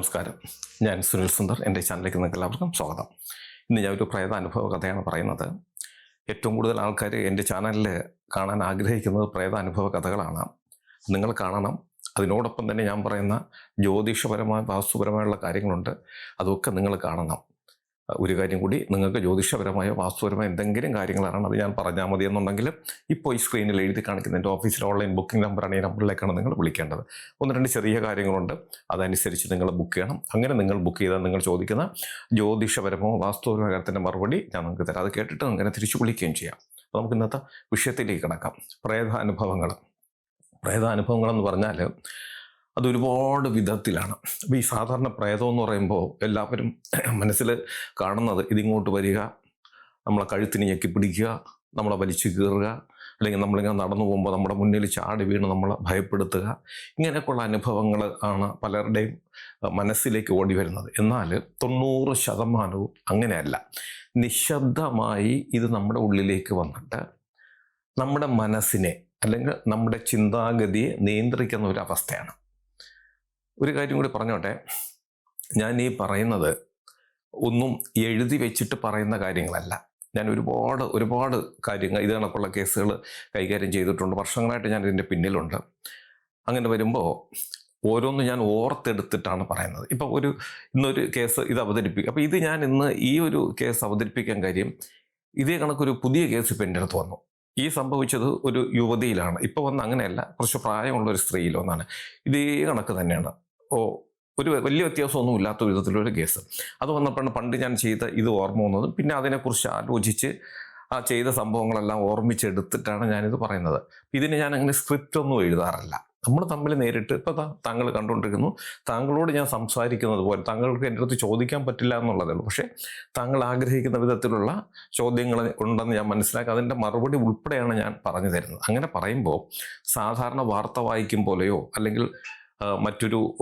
നമസ്കാരം. ഞാൻ സുനിൽ സുന്ദർ എന്റെ ചാനലിലേക്ക് നിങ്ങൾക്ക് എല്ലാവർക്കും സ്വാഗതം. ഇന്ന് ഞാൻ ഒരു പ്രേത അനുഭവ കഥയാണ് പറയുന്നത്. ഏറ്റവും കൂടുതൽ ആൾക്കാർ എന്റെ ചാനലിൽ കാണാൻ ആഗ്രഹിക്കുന്നത് പ്രേത അനുഭവ കഥകളാണ്. നിങ്ങൾ കാണണം. അതിനോടൊപ്പം തന്നെ ഞാൻ പറയുന്ന ജ്യോതിഷപരമായ വാസ്തുപരമായുള്ള കാര്യങ്ങളുണ്ട്. അതൊക്കെ നിങ്ങൾ കാണണം. ഒരു കാര്യം കൂടി നിങ്ങൾക്ക് ജ്യോതിഷപരമായോ വാസ്തുപരമായ എന്തെങ്കിലും കാര്യങ്ങളാണ് അത് ഞാൻ പറഞ്ഞാൽ മതി എന്നുണ്ടെങ്കിൽ ഇപ്പോൾ ഈ സ്ക്രീനിൽ എഴുതി കാണിക്കുന്ന എന്റെ ഓഫീസിലെ ഓൺലൈൻ ബുക്കിംഗ് നമ്പറാണ് ഈ നമ്പറിലേക്കാണ് നിങ്ങൾ വിളിക്കേണ്ടത്. ഒന്ന് രണ്ട് ചെറിയ കാര്യങ്ങളുണ്ട്. അതനുസരിച്ച് നിങ്ങൾ ബുക്ക് ചെയ്യണം. അങ്ങനെ നിങ്ങൾ ബുക്ക് ചെയ്താൽ നിങ്ങൾ ചോദിക്കുന്ന ജ്യോതിഷപരമോ വാസ്തുപരമോ കാര്യത്തിന്റെ മറുപടി ഞാൻ നിങ്ങൾക്ക് തരാം. അത് കേട്ടിട്ട് അങ്ങനെ തിരിച്ചു വിളിക്കുകയും ചെയ്യാം. അപ്പോൾ നമുക്ക് ഇന്നത്തെ വിഷയത്തിലേക്ക് കിടക്കാം. പ്രേതാനുഭവങ്ങൾ. പ്രേതാനുഭവങ്ങളെന്ന് പറഞ്ഞാൽ അത് ഒരുപാട് വിധത്തിലാണ്. അപ്പോൾ ഈ സാധാരണ പ്രേതം എന്ന് പറയുമ്പോൾ എല്ലാവരും മനസ്സിൽ കാണുന്നത് ഇതിങ്ങോട്ട് വരിക നമ്മളെ കഴുത്തിന് ഞെക്കി പിടിക്കുക നമ്മളെ വലിച്ചു കീറുക അല്ലെങ്കിൽ നമ്മളിങ്ങനെ നടന്നു പോകുമ്പോൾ നമ്മുടെ മുന്നിൽ ചാടി വീണ് നമ്മളെ ഭയപ്പെടുത്തുക. ഇങ്ങനെയൊക്കെയുള്ള അനുഭവങ്ങൾ ആണ് പലരുടെയും മനസ്സിലേക്ക് ഓടി വരുന്നത്. എന്നാൽ തൊണ്ണൂറ് ശതമാനവും അങ്ങനെയല്ല. നിശബ്ദമായി ഇത് നമ്മുടെ ഉള്ളിലേക്ക് വന്നിട്ട് നമ്മുടെ മനസ്സിനെ അല്ലെങ്കിൽ നമ്മുടെ ചിന്താഗതിയെ നിയന്ത്രിക്കുന്ന ഒരു അവസ്ഥയാണ്. ഒരു കാര്യം കൂടി പറഞ്ഞോട്ടെ. ഞാൻ ഈ പറയുന്നത് ഒന്നും എഴുതി വെച്ചിട്ട് പറയുന്ന കാര്യങ്ങളല്ല. ഞാൻ ഒരുപാട് ഒരുപാട് കാര്യങ്ങൾ ഇത് കണക്കുള്ള കേസുകൾ കൈകാര്യം ചെയ്തിട്ടുണ്ട്. വർഷങ്ങളായിട്ട് ഞാൻ ഇതിന്റെ പിന്നിലുണ്ട്. അങ്ങനെ വരുമ്പോൾ ഓരോന്നും ഞാൻ ഓർത്തെടുത്തിട്ടാണ് പറയുന്നത്. ഇപ്പോൾ ഒരു ഇന്നൊരു കേസ് ഇത് അവതരിപ്പിക്കും. അപ്പോൾ ഇത് ഞാൻ ഇന്ന് ഈ ഒരു കേസ് അവതരിപ്പിക്കാൻ കാര്യം ഇതേ കണക്കൊരു പുതിയ കേസ് ഇപ്പം എന്റെ അടുത്ത് വന്നു. ഈ സംഭവിച്ചത് ഒരു യുവതിയിലാണ്. ഇപ്പോൾ വന്ന് അങ്ങനെയല്ല കുറച്ച് പ്രായമുള്ള ഒരു സ്ത്രീയിലൊന്നാണ്. ഇതേ കണക്ക് തന്നെയാണ്. ഓ ഒരു വലിയ വ്യത്യാസമൊന്നും ഇല്ലാത്ത വിധത്തിലൊരു കേസ്. അത് വന്നപ്പോഴാണ് പണ്ട് ഞാൻ ചെയ്ത ഇത് ഓർമ്മ വന്നതും. പിന്നെ അതിനെക്കുറിച്ച് ആലോചിച്ച് ആ ചെയ്ത സംഭവങ്ങളെല്ലാം ഓർമ്മിച്ചെടുത്തിട്ടാണ് ഞാനിത് പറയുന്നത്. ഇതിന് ഞാൻ അങ്ങനെ സ്ക്രിപ്റ്റ് ഒന്നും എഴുതാറില്ല. നമ്മൾ തമ്മിൽ നേരിട്ട് ഇപ്പോൾ താങ്കൾ കണ്ടുകൊണ്ടിരിക്കുന്നു. താങ്കളോട് ഞാൻ സംസാരിക്കുന്നത് പോലെ താങ്കൾക്ക് എന്റെ അടുത്ത് ചോദിക്കാൻ പറ്റില്ല എന്നുള്ളതേ ഉള്ളൂ. പക്ഷേ താങ്കൾ ആഗ്രഹിക്കുന്ന വിധത്തിലുള്ള ചോദ്യങ്ങൾ ഉണ്ടെന്ന് ഞാൻ മനസ്സിലാക്കി അതിന്റെ മറുപടി ഉൾപ്പെടെയാണ് ഞാൻ പറഞ്ഞു തരുന്നത്. അങ്ങനെ പറയുമ്പോൾ സാധാരണ വാർത്ത വായിക്കും പോലെയോ അല്ലെങ്കിൽ മറ്റൊരു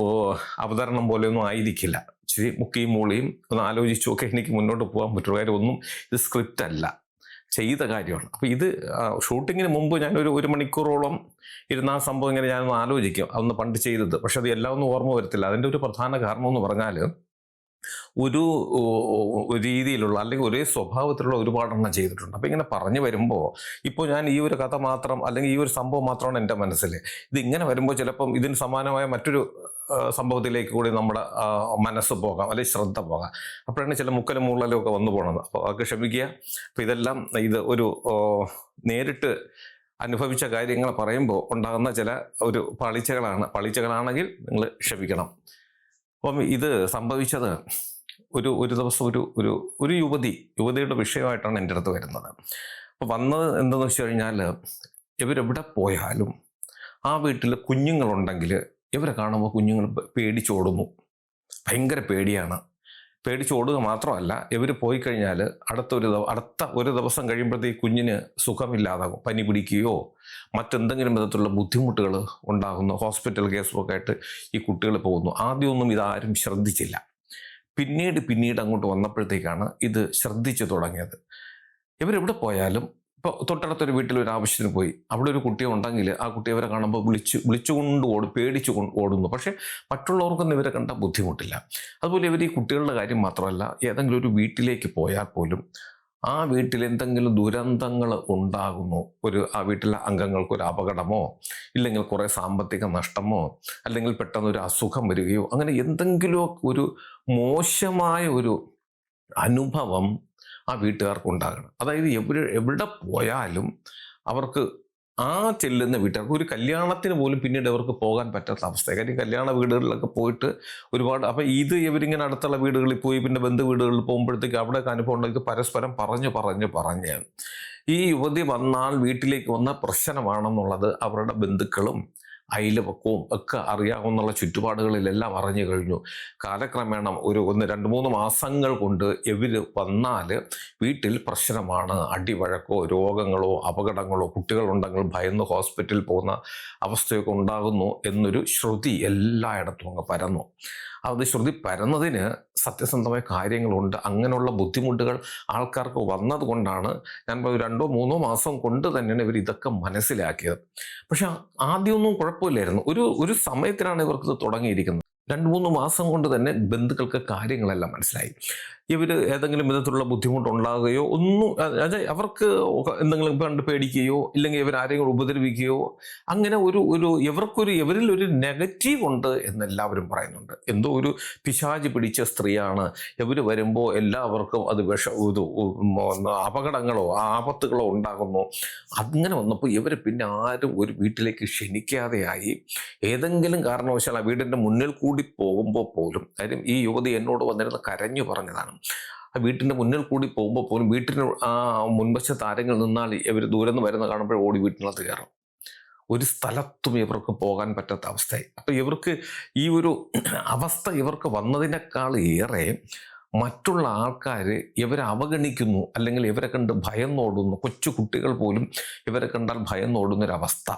അവതരണം പോലെയൊന്നും ആയിരിക്കില്ല. ഇച്ചിരി മുക്കിയും മൂളിയും ഒന്ന് ആലോചിച്ചു ഒക്കെ എനിക്ക് മുന്നോട്ട് പോകാൻ പറ്റുള്ള. കാര്യം ഒന്നും ഇത് സ്ക്രിപ്റ്റ് അല്ല. ചെയ്ത കാര്യമാണ്. അപ്പോൾ ഇത് ഷൂട്ടിങ്ങിന് മുമ്പ് ഞാനൊരു ഒരു മണിക്കൂറോളം ഇരുന്ന ആ സംഭവം ഇങ്ങനെ ഞാനൊന്ന് ആലോചിക്കും. അതൊന്ന് പണ്ട് ചെയ്തത്. പക്ഷെ അത് എല്ലാം ഒന്നും ഓർമ്മ വരത്തില്ല. അതിന്റെ ഒരു പ്രധാന കാരണം എന്ന് പറഞ്ഞാൽ ഒരു രീതിയിലുള്ള അല്ലെങ്കിൽ ഒരേ സ്വഭാവത്തിലുള്ള ഒരുപാടെണ്ണം ചെയ്തിട്ടുണ്ട്. അപ്പം ഇങ്ങനെ പറഞ്ഞു വരുമ്പോൾ ഇപ്പോൾ ഞാൻ ഈ ഒരു കഥ മാത്രം അല്ലെങ്കിൽ ഈ ഒരു സംഭവം മാത്രമാണ് എന്റെ മനസ്സിൽ. ഇതിങ്ങനെ വരുമ്പോൾ ചിലപ്പം ഇതിന് സമാനമായ മറ്റൊരു സംഭവത്തിലേക്ക് കൂടി നമ്മുടെ മനസ്സ് പോകാം അല്ലെങ്കിൽ ശ്രദ്ധ പോകാം. അപ്പോഴാണ് ചില മുക്കലും മൂളലും ഒക്കെ വന്നു പോണത്. അപ്പോൾ അതൊക്കെ ക്ഷമിക്കുക. അപ്പോൾ ഇതെല്ലാം ഇത് ഒരു നേരിട്ട് അനുഭവിച്ച കാര്യങ്ങൾ പറയുമ്പോൾ ഉണ്ടാകുന്ന ചില ഒരു പാളിച്ചകളാണ്. പാളിച്ചകളാണെങ്കിൽ നിങ്ങൾ ക്ഷമിക്കണം. അപ്പം ഇത് സംഭവിച്ചത് ഒരു ഒരു ദിവസം ഒരു ഒരു ഒരു യുവതി യുവതിയുടെ വിഷയമായിട്ടാണ് എന്റെ അടുത്ത് വരുന്നത്. അപ്പോൾ വന്നത് എന്തെന്ന് വെച്ച് കഴിഞ്ഞാൽ ഇവരെവിടെ പോയാലും ആ വീട്ടിൽ കുഞ്ഞുങ്ങളുണ്ടെങ്കിൽ ഇവരെ കാണുമ്പോൾ കുഞ്ഞുങ്ങൾ പേടിച്ചോടുന്നു. ഭയങ്കര പേടിയാണ്. പേടിച്ചോടുക മാത്രമല്ല ഇവർ പോയി കഴിഞ്ഞാൽ അടുത്ത ഒരു അടുത്ത ഒരു ദിവസം കഴിയുമ്പോഴത്തേക്ക് കുഞ്ഞിന് സുഖമില്ലാതാകും. പനി പിടിക്കുകയോ മറ്റെന്തെങ്കിലും വിധത്തിലുള്ള ബുദ്ധിമുട്ടുകൾ ഉണ്ടാകുന്നു. ഹോസ്പിറ്റൽ കേസുമൊക്കെ ആയിട്ട് ഈ കുട്ടികൾ പോകുന്നു. ആദ്യമൊന്നും ഇതാരും ശ്രദ്ധിച്ചില്ല. പിന്നീട് പിന്നീട് അങ്ങോട്ട് വന്നപ്പോഴത്തേക്കാണ് ഇത് ശ്രദ്ധിച്ചു തുടങ്ങിയത്. ഇവരെവിടെ പോയാലും ഇപ്പോൾ തൊട്ടടുത്തൊരു വീട്ടിൽ ഒരു ആവശ്യത്തിന് പോയി. അവിടെ ഒരു കുട്ടി ഉണ്ടെങ്കിൽ ആ കുട്ടി അവരെ കാണുമ്പോൾ വിളിച്ച് വിളിച്ചുകൊണ്ട് ഓടും പേടിച്ചു കൊണ്ട് ഓടുന്നു. പക്ഷേ മറ്റുള്ളവർക്കൊന്നും ഇവരെ കണ്ട ബുദ്ധിമുട്ടില്ല. അതുപോലെ ഇവർ ഈ കുട്ടികളുടെ കാര്യം മാത്രമല്ല ഏതെങ്കിലും ഒരു വീട്ടിലേക്ക് പോയാൽ പോലും ആ വീട്ടിൽ എന്തെങ്കിലും ദുരന്തങ്ങൾ ഉണ്ടാകുന്നു ഒരു ആ വീട്ടിലെ അംഗങ്ങൾക്ക് ഒരു അപകടമോ ഇല്ലെങ്കിൽ കുറേ സാമ്പത്തിക നഷ്ടമോ അല്ലെങ്കിൽ പെട്ടെന്ന് ഒരു അസുഖം വരികയോ അങ്ങനെ എന്തെങ്കിലും ഒരു മോശമായ ഒരു അനുഭവം ആ വീട്ടുകാർക്ക് ഉണ്ടാകണം. അതായത് എവിടെ എവിടെ പോയാലും അവർക്ക് ആ ചെല്ലുന്ന വീട്ടുകാർക്ക് ഒരു കല്യാണത്തിന് പോലും പിന്നീട് അവർക്ക് പോകാൻ പറ്റാത്ത അവസ്ഥ കാര്യം കല്യാണ വീടുകളിലൊക്കെ പോയിട്ട് ഒരുപാട് അപ്പം ഇത് ഇവരിങ്ങനെ അടുത്തുള്ള വീടുകളിൽ പോയി പിന്നെ ബന്ധു വീടുകളിൽ പോകുമ്പോഴത്തേക്ക് അവിടെ അനുഭവം ഉണ്ടെങ്കിൽ പരസ്പരം പറഞ്ഞു പറഞ്ഞ് പറഞ്ഞ്. ഈ യുവതി വന്നാൽ വീട്ടിലേക്ക് വന്ന പ്രശ്നമാണെന്നുള്ളത് അവരുടെ ബന്ധുക്കളും അയൽപക്കവും ഒക്കെ അറിയാവുന്നുള്ള ചുറ്റുപാടുകളിലെല്ലാം അറിഞ്ഞു കഴിഞ്ഞു. കാലക്രമേണം ഒരു ഒന്ന് രണ്ട് മൂന്ന് മാസങ്ങൾ കൊണ്ട് എവിൽ വന്നാൽ വീട്ടിൽ പ്രശ്നമാണ്. അടിവഴക്കോ രോഗങ്ങളോ അപകടങ്ങളോ കുട്ടികളുണ്ടെങ്കിൽ ഭയന്ന് ഹോസ്പിറ്റലിൽ പോകുന്ന അവസ്ഥയൊക്കെ ഉണ്ടാകുന്നു എന്നൊരു ശ്രുതി എല്ലായിടത്തും അങ്ങ് പരന്നു. അത് ശ്രുതി പരന്നതിന് സത്യസന്ധമായ കാര്യങ്ങളുണ്ട്. അങ്ങനെയുള്ള ബുദ്ധിമുട്ടുകൾ ആൾക്കാർക്ക് വന്നതുകൊണ്ടാണ് ഞാൻ രണ്ടോ മൂന്നോ മാസം കൊണ്ട് തന്നെയാണ് ഇവർ ഇതൊക്കെ മനസ്സിലാക്കിയത്. പക്ഷെ ആദ്യമൊന്നും കുഴപ്പമില്ലായിരുന്നു. ഒരു ഒരു സമയത്തിനാണ് ഇവർക്ക് തുടങ്ങിയിരിക്കുന്നത്. രണ്ട് മൂന്ന് മാസം കൊണ്ട് തന്നെ ബന്ധുക്കൾക്ക് കാര്യങ്ങളെല്ലാം മനസ്സിലായി. ഇവർ ഏതെങ്കിലും വിധത്തിലുള്ള ബുദ്ധിമുട്ടുണ്ടാകുകയോ ഒന്നും അവർക്ക് എന്തെങ്കിലും കണ്ട് പേടിക്കുകയോ ഇല്ലെങ്കിൽ ഇവർ ആരെങ്കിലും ഉപദ്രവിക്കുകയോ അങ്ങനെ ഒരു ഒരു ഇവർക്കൊരു ഇവരിൽ ഒരു നെഗറ്റീവ് ഉണ്ട് എന്നെല്ലാവരും പറയുന്നുണ്ട്. എന്തോ ഒരു പിശാചി പിടിച്ച സ്ത്രീയാണ്. ഇവർ വരുമ്പോൾ എല്ലാവർക്കും അത് വിഷ ഇത് അപകടങ്ങളോ ആപത്തുകളോ ഉണ്ടാകുന്നു. അങ്ങനെ വന്നപ്പോൾ ഇവർ പിന്നെ ആരും ഒരു വീട്ടിലേക്ക് ക്ഷണിക്കാതെയായി. ഏതെങ്കിലും കാരണവശാൽ ആ വീടിന്റെ മുന്നിൽ കൂടി പോകുമ്പോൾ പോലും കാര്യം ഈ യുവതി എന്നോട് വന്നിരുന്ന് കരഞ്ഞു പറഞ്ഞതാണ്. ആ വീട്ടിന്റെ മുന്നിൽ കൂടി പോകുമ്പോൾ പോലും വീട്ടിന് ആ മുൻവശത്ത് ആരെങ്കിലും നിന്നാൽ ഇവർ ദൂരെ നിന്ന് വരുന്ന കാണുമ്പോൾ ഓടി വീട്ടിനകത്ത് കയറും. ഒരു സ്ഥലത്തും ഇവർക്ക് പോകാൻ പറ്റാത്ത അവസ്ഥയായി. അപ്പോൾ ഇവർക്ക് ഈ ഒരു അവസ്ഥ ഇവർക്ക് വന്നതിനേക്കാൾ ഏറെ മറ്റുള്ള ആൾക്കാർ ഇവരെ അവഗണിക്കുന്നു അല്ലെങ്കിൽ ഇവരെ കണ്ട് ഭയം നോടുന്നു കൊച്ചു കുട്ടികൾ പോലും ഇവരെ കണ്ടാൽ ഭയം നോടുന്നൊരവസ്ഥ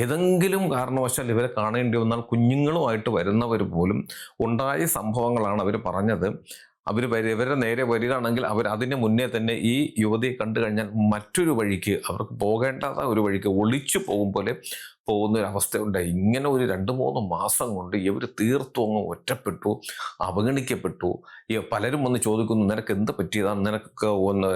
ഏതെങ്കിലും കാരണവശാൽ ഇവരെ കാണേണ്ടി വന്നാൽ കുഞ്ഞുങ്ങളുമായിട്ട് വരുന്നവർ പോലും ഉണ്ടായ സംഭവങ്ങളാണ് അവർ പറഞ്ഞത്. അവർ ഇവരെ നേരെ വരികയാണെങ്കിൽ അവർ അതിന് മുന്നേ തന്നെ ഈ യുവതിയെ കണ്ടു കഴിഞ്ഞാൽ മറ്റൊരു വഴിക്ക് അവർക്ക് പോകേണ്ടാത്ത ഒരു വഴിക്ക് ഒളിച്ചു പോകും പോലെ പോകുന്ന ഒരു അവസ്ഥയുണ്ടായി ഇങ്ങനെ ഒരു രണ്ട് മൂന്ന് മാസം കൊണ്ട് ഇവർ തീർത്തു അങ്ങ് ഒറ്റപ്പെട്ടു അവഗണിക്കപ്പെട്ടു. പലരും വന്ന് ചോദിക്കുന്നു നിനക്ക് എന്ത് പറ്റിയതാണ് നിനക്ക് ഒന്ന്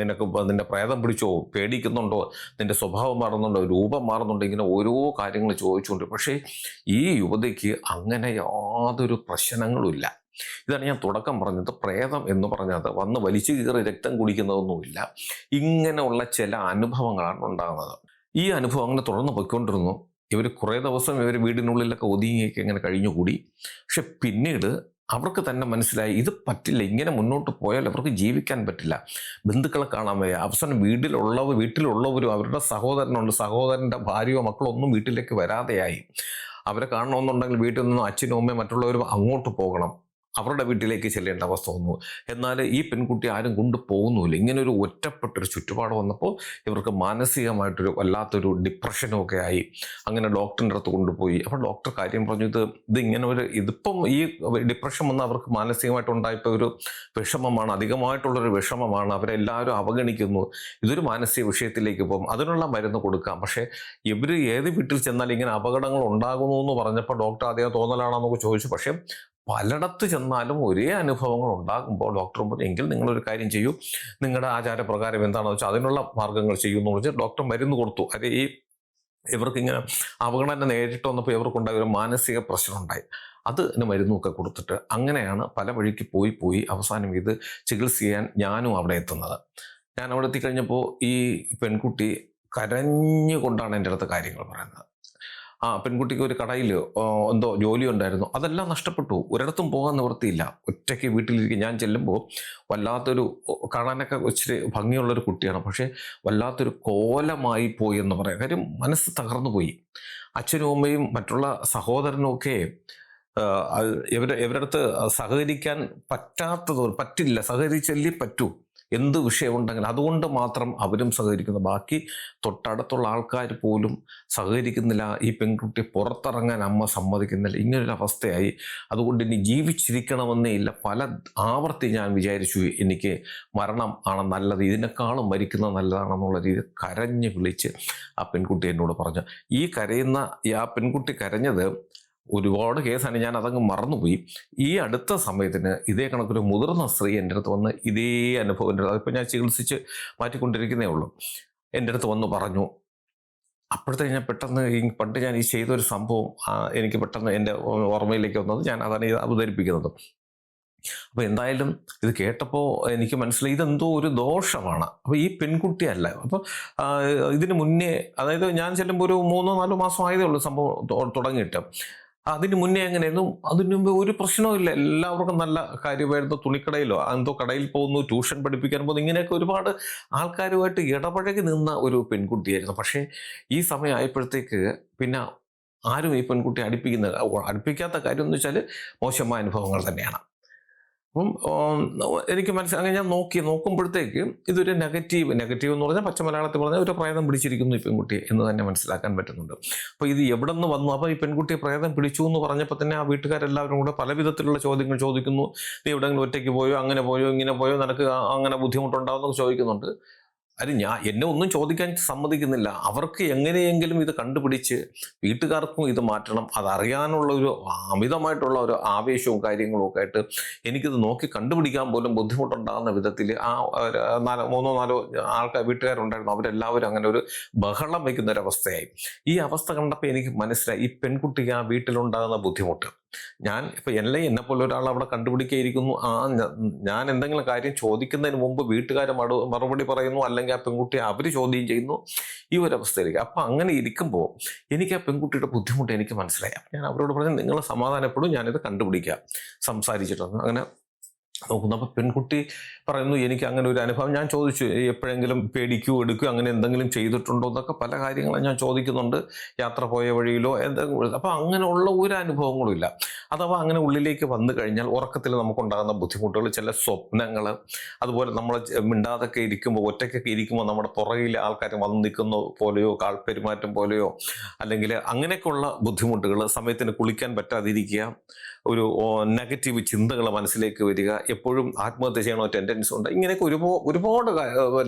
നിനക്ക് നിന്റെ പ്രേതം പിടിച്ചോ? പേടിക്കുന്നുണ്ടോ? നിന്റെ സ്വഭാവം മാറുന്നുണ്ടോ? രൂപം മാറുന്നുണ്ടോ? ഇങ്ങനെ ഓരോ കാര്യങ്ങൾ ചോദിച്ചുകൊണ്ട്. പക്ഷേ ഈ യുവതിക്ക് അങ്ങനെ യാതൊരു പ്രശ്നങ്ങളുമില്ല ഇതാണ് ഞാൻ തുടക്കം പറഞ്ഞത്. പ്രേതം എന്ന് പറഞ്ഞത്. വന്ന് വലിച്ചു കീറി രക്തം കുടിക്കുന്നതൊന്നുമില്ല. ഇങ്ങനെയുള്ള ചില അനുഭവങ്ങളാണ് ഉണ്ടാകുന്നത്. ഈ അനുഭവം അങ്ങനെ തുടർന്ന് പോയിക്കൊണ്ടിരുന്നു. ഇവർ കുറേ ദിവസം ഇവർ വീടിനുള്ളിലൊക്കെ ഒതുങ്ങിയൊക്കെ ഇങ്ങനെ കഴിഞ്ഞുകൂടി. പക്ഷെ പിന്നീട് അവർക്ക് തന്നെ മനസ്സിലായി ഇത് പറ്റില്ല. ഇങ്ങനെ മുന്നോട്ട് പോയാൽ അവർക്ക് ജീവിക്കാൻ പറ്റില്ല. ബന്ധുക്കളെ കാണാൻ വയ്യ. അവസാനം വീട്ടിലുള്ളവർ വീട്ടിലുള്ളവരും അവരുടെ സഹോദരനുണ്ട്. സഹോദരന്റെ ഭാര്യയോ മക്കളോ ഒന്നും വീട്ടിലേക്ക് വരാതെയായി. അവരെ കാണണമെന്നുണ്ടെങ്കിൽ വീട്ടിൽ നിന്നും അച്ഛനും അമ്മയും മറ്റുള്ളവരും അങ്ങോട്ട് പോകണം. അവരുടെ വീട്ടിലേക്ക് ചെല്ലേണ്ട അവസ്ഥ വന്നു. എന്നാൽ ഈ പെൺകുട്ടി ആരും കൊണ്ടുപോകുന്നുമില്ല. ഇങ്ങനെ ഒരു ഒറ്റപ്പെട്ടൊരു ചുറ്റുപാട് വന്നപ്പോൾ ഇവർക്ക് മാനസികമായിട്ടൊരു വല്ലാത്തൊരു ഡിപ്രഷനും ഒക്കെ ആയി. അങ്ങനെ ഡോക്ടറിന്റെ അടുത്ത് കൊണ്ടുപോയി. അപ്പോൾ ഡോക്ടർ കാര്യം പറഞ്ഞു ഇത് ഇത് ഇങ്ങനെ ഒരു ഇതിപ്പം ഈ ഡിപ്രഷൻ വന്ന് അവർക്ക് മാനസികമായിട്ട് ഉണ്ടായപ്പോൾ ഒരു വിഷമമാണ് അധികമായിട്ടുള്ളൊരു വിഷമമാണ്. അവരെല്ലാവരും അവഗണിക്കുന്നു. ഇതൊരു മാനസിക വിഷയത്തിലേക്ക് പോകും. അതിനുള്ള മരുന്ന് കൊടുക്കാം. പക്ഷേ ഇവർ ഏത് വീട്ടിൽ ചെന്നാൽ ഇങ്ങനെ അപകടങ്ങൾ ഉണ്ടാകുന്നു എന്ന് പറഞ്ഞപ്പോൾ ഡോക്ടർ ആദ്യം തോന്നലാണെന്നൊക്കെ ചോദിച്ചു. പക്ഷേ പലയിടത്ത് ചെന്നാലും ഒരേ അനുഭവങ്ങൾ ഉണ്ടാകുമ്പോൾ ഡോക്ടർ പറഞ്ഞു എങ്കിൽ നിങ്ങളൊരു കാര്യം ചെയ്യൂ. നിങ്ങളുടെ ആചാരപ്രകാരം എന്താണെന്ന് വെച്ചാൽ അതിനുള്ള മാർഗങ്ങൾ ചെയ്യുമെന്ന് പറഞ്ഞ് ഡോക്ടർ മരുന്ന് കൊടുത്തു. അത് ഈ ഇവർക്കിങ്ങനെ അവഗണന നേരിട്ട് വന്നപ്പോൾ ഇവർക്കുണ്ടായ ഒരു മാനസിക പ്രശ്നം ഉണ്ടായി അതിന് മരുന്നൊക്കെ കൊടുത്തിട്ട് അങ്ങനെയാണ് പല വഴിക്ക് പോയി പോയി അവസാനം ഇത് ചികിത്സ ചെയ്യാൻ ഞാനും അവിടെ എത്തുന്നത്. ഞാൻ അവിടെ എത്തിക്കഴിഞ്ഞപ്പോൾ ഈ പെൺകുട്ടി കരഞ്ഞുകൊണ്ടാണ് എന്റെ അടുത്ത് കാര്യങ്ങൾ പറയുന്നത്. ആ പെൺകുട്ടിക്ക് ഒരു കടയിൽ എന്തോ ജോലി ഉണ്ടായിരുന്നു. അതെല്ലാം നഷ്ടപ്പെട്ടു. ഒരിടത്തും പോകാൻ നിവൃത്തിയില്ല. ഒറ്റയ്ക്ക് വീട്ടിലിരിക്കും. ഞാൻ ചെല്ലുമ്പോൾ വല്ലാത്തൊരു കാണാനൊക്കെ ഇച്ചിരി ഭംഗിയുള്ളൊരു കുട്ടിയാണ്. പക്ഷേ വല്ലാത്തൊരു കോലമായി പോയി എന്ന് പറയാം. കാര്യം മനസ്സ് തകർന്നു പോയി. അച്ഛനും അമ്മയും മറ്റുള്ള സഹോദരനും ഒക്കെ ഇവരെ ഇവരുടെ അടുത്ത് സഹകരിക്കാൻ പറ്റാത്തത് പറ്റില്ല. സഹകരിച്ചല്ലേ പറ്റൂ. എന്ത് വിഷയമുണ്ടെങ്കിലും അതുകൊണ്ട് മാത്രം അവരും സഹകരിക്കുന്നു. ബാക്കി തൊട്ടടുത്തുള്ള ആൾക്കാർ പോലും സഹകരിക്കുന്നില്ല. ഈ പെൺകുട്ടി പുറത്തിറങ്ങാൻ അമ്മ സമ്മതിക്കുന്നില്ല. ഇങ്ങനൊരു അവസ്ഥയായി അതുകൊണ്ട് ഇനി ജീവിച്ചിരിക്കണമെന്നേ ഇല്ല. പല ആവർത്തി ഞാൻ വിചാരിച്ചു എനിക്ക് മരണം ആണ് നല്ലത്. ഇതിനേക്കാളും മരിക്കുന്നത് നല്ലതാണെന്നുള്ള രീതി കരഞ്ഞ് വിളിച്ച് ആ പെൺകുട്ടി എന്നോട് പറഞ്ഞു. ഈ കരയുന്ന ആ പെൺകുട്ടി കരഞ്ഞത് ഒരുപാട് കേസാണ് ഞാൻ അതങ്ങ് മറന്നുപോയി. ഈ അടുത്ത സമയത്തിന് ഇതേ കണക്കൊരു മുതിർന്ന സ്ത്രീ എന്റെ അടുത്ത് വന്ന് ഇതേ അനുഭവം എന്റെ അതിപ്പോൾ ഞാൻ ചികിത്സിച്ച് മാറ്റിക്കൊണ്ടിരിക്കുന്നേ ഉള്ളൂ. എന്റെ അടുത്ത് വന്ന് പറഞ്ഞു അപ്പോഴത്തേക്ക് ഞാൻ പെട്ടെന്ന് ഈ പണ്ട് ഞാൻ ഈ ചെയ്തൊരു സംഭവം എനിക്ക് പെട്ടെന്ന് എന്റെ ഓർമ്മയിലേക്ക് വന്നത് ഞാൻ അതാണ് ഇത് അവതരിപ്പിക്കുന്നത്. അപ്പോൾ എന്തായാലും ഇത് കേട്ടപ്പോൾ എനിക്ക് മനസ്സിലായി ഇതെന്തോ ഒരു ദോഷമാണ്. അപ്പോൾ ഈ പെൺകുട്ടിയല്ല അപ്പോൾ ഇതിന് മുന്നേ അതായത് ഞാൻ ചെല്ലുമ്പോൾ ഒരു മൂന്നോ നാലോ മാസം ആയതേ ഉള്ളൂ സംഭവം തുടങ്ങിയിട്ട്. അതിന് മുന്നേ എങ്ങനെയായിരുന്നു അതിന് മുമ്പ് ഒരു പ്രശ്നവും എല്ലാവർക്കും നല്ല കാര്യമായിരുന്നു. തുണിക്കടയിലോ എന്തോ കടയിൽ പോകുന്നു ട്യൂഷൻ പഠിപ്പിക്കാൻ പോകുന്നു ഇങ്ങനെയൊക്കെ ഒരുപാട് ആൾക്കാരുമായിട്ട് ഇടപഴകി നിന്ന ഒരു പെൺകുട്ടിയായിരുന്നു. പക്ഷേ ഈ സമയം ആയപ്പോഴത്തേക്ക് പിന്നെ ആരും ഈ പെൺകുട്ടി അടുപ്പിക്കുന്ന അടുപ്പിക്കാത്ത കാര്യം എന്ന് വെച്ചാൽ മോശമായ അനുഭവങ്ങൾ തന്നെയാണ്. അപ്പം എനിക്ക് അങ്ങനെ ഞാൻ നോക്കി നോക്കുമ്പോഴത്തേക്ക് ഇതൊരു നെഗറ്റീവ് നെഗറ്റീവ് എന്ന് പറഞ്ഞാൽ പച്ച മലയാളത്തിൽ പറഞ്ഞാൽ ഒരു പ്രേതം പിടിച്ചിരിക്കുന്നു ഈ പെൺകുട്ടി എന്ന് തന്നെ മനസ്സിലാക്കാൻ പറ്റുന്നുണ്ട്. അപ്പോൾ ഇത് എവിടെ നിന്ന് വന്നു? അപ്പോൾ ഈ പെൺകുട്ടി പ്രേതം പിടിച്ചു എന്ന് പറഞ്ഞപ്പോൾ തന്നെ ആ വീട്ടുകാരെല്ലാവരും കൂടെ പല വിധത്തിലുള്ള ചോദ്യങ്ങൾ ചോദിക്കുന്നു. നീ എവിടെയെങ്കിലും ഒറ്റയ്ക്ക് പോയോ? അങ്ങനെ പോയോ? ഇങ്ങനെ പോയോ? നിനക്ക് അങ്ങനെ ബുദ്ധിമുട്ടുണ്ടാവുമെന്നൊക്കെ ചോദിക്കുന്നുണ്ട്. അത് ഞാൻ എന്നെ ഒന്നും ചോദിക്കാൻ സമ്മതിക്കുന്നില്ല. അവർക്ക് എങ്ങനെയെങ്കിലും ഇത് കണ്ടുപിടിച്ച് വീട്ടുകാർക്കും ഇത് മാറ്റണം. അതറിയാനുള്ള ഒരു അമിതമായിട്ടുള്ള ഒരു ആവേശവും കാര്യങ്ങളും ഒക്കെ ആയിട്ട് എനിക്കിത് നോക്കി കണ്ടുപിടിക്കാൻ പോലും ബുദ്ധിമുട്ടുണ്ടാകുന്ന വിധത്തിൽ ആ നാലോ മൂന്നോ നാലോ ആൾക്കാർ വീട്ടുകാരുണ്ടായിരുന്നു. അവരെല്ലാവരും അങ്ങനെ ഒരു ബഹളം വയ്ക്കുന്ന ഒരു അവസ്ഥയായി ഈ അവസ്ഥ കണ്ടപ്പോൾ എനിക്ക് മനസ്സിലായി. ഈ പെൺകുട്ടിക്ക് ആ വീട്ടിലുണ്ടാകുന്ന ബുദ്ധിമുട്ട്. ഞാൻ ഇപ്പൊ എന്നെ എന്നെ പോലെ ഒരാൾ അവിടെ കണ്ടുപിടിക്കായിരിക്കുന്നു ആ ഞാൻ എന്തെങ്കിലും കാര്യം ചോദിക്കുന്നതിന് മുമ്പ് വീട്ടുകാർ മറു മറുപടി പറയുന്നു അല്ലെങ്കിൽ ആ പെൺകുട്ടി അവർ ചോദ്യം ചെയ്യുന്നു. ഈ ഒരു അവസ്ഥയിലേക്ക്. അപ്പൊ അങ്ങനെ ഇരിക്കുമ്പോൾ എനിക്ക് ആ പെൺകുട്ടിയുടെ ബുദ്ധിമുട്ട് എനിക്ക് മനസ്സിലായി. അപ്പൊ ഞാൻ അവരോട് പറഞ്ഞു നിങ്ങൾ സമാധാനപ്പെടും ഞാനിത് കണ്ടുപിടിക്കാം. സംസാരിച്ചിട്ടുണ്ട്. അങ്ങനെ നോക്കുന്നു. അപ്പൊ പെൺകുട്ടി പറയുന്നു എനിക്ക് അങ്ങനെ ഒരു അനുഭവം. ഞാൻ ചോദിച്ചു എപ്പോഴെങ്കിലും പേടിക്കുകയോ എടുക്കുകയോ അങ്ങനെ എന്തെങ്കിലും ചെയ്തിട്ടുണ്ടോ? എന്നൊക്കെ പല കാര്യങ്ങളും ഞാൻ ചോദിക്കുന്നുണ്ട്. യാത്ര പോയ വഴിയിലോ എന്തെങ്കിലും അപ്പൊ അങ്ങനെയുള്ള ഒരു അനുഭവങ്ങളും ഇല്ല. അഥവാ അങ്ങനെ ഉള്ളിലേക്ക് വന്നു കഴിഞ്ഞാൽ ഉറക്കത്തിൽ നമുക്കുണ്ടാകുന്ന ബുദ്ധിമുട്ടുകൾ ചില സ്വപ്നങ്ങൾ അതുപോലെ നമ്മൾ മിണ്ടാതൊക്കെ ഇരിക്കുമ്പോൾ ഒറ്റയ്ക്കൊക്കെ ഇരിക്കുമ്പോൾ നമ്മുടെ പുറകിൽ ആൾക്കാർ വന്ന് നിൽക്കുന്ന പോലെയോ കാൽപ്പെരുമാറ്റം പോലെയോ അല്ലെങ്കിൽ അങ്ങനെയൊക്കെയുള്ള ബുദ്ധിമുട്ടുകൾ സമയത്തിന് കുളിക്കാൻ പറ്റാതിരിക്കുക ഒരു നെഗറ്റീവ് ചിന്തകൾ മനസ്സിലേക്ക് വരിക എപ്പോഴും ആത്മഹത്യ ചെയ്യണോ ടെൻഡൻസ് ഉണ്ട് ഇങ്ങനെയൊക്കെ ഒരുപാട് ഒരുപാട്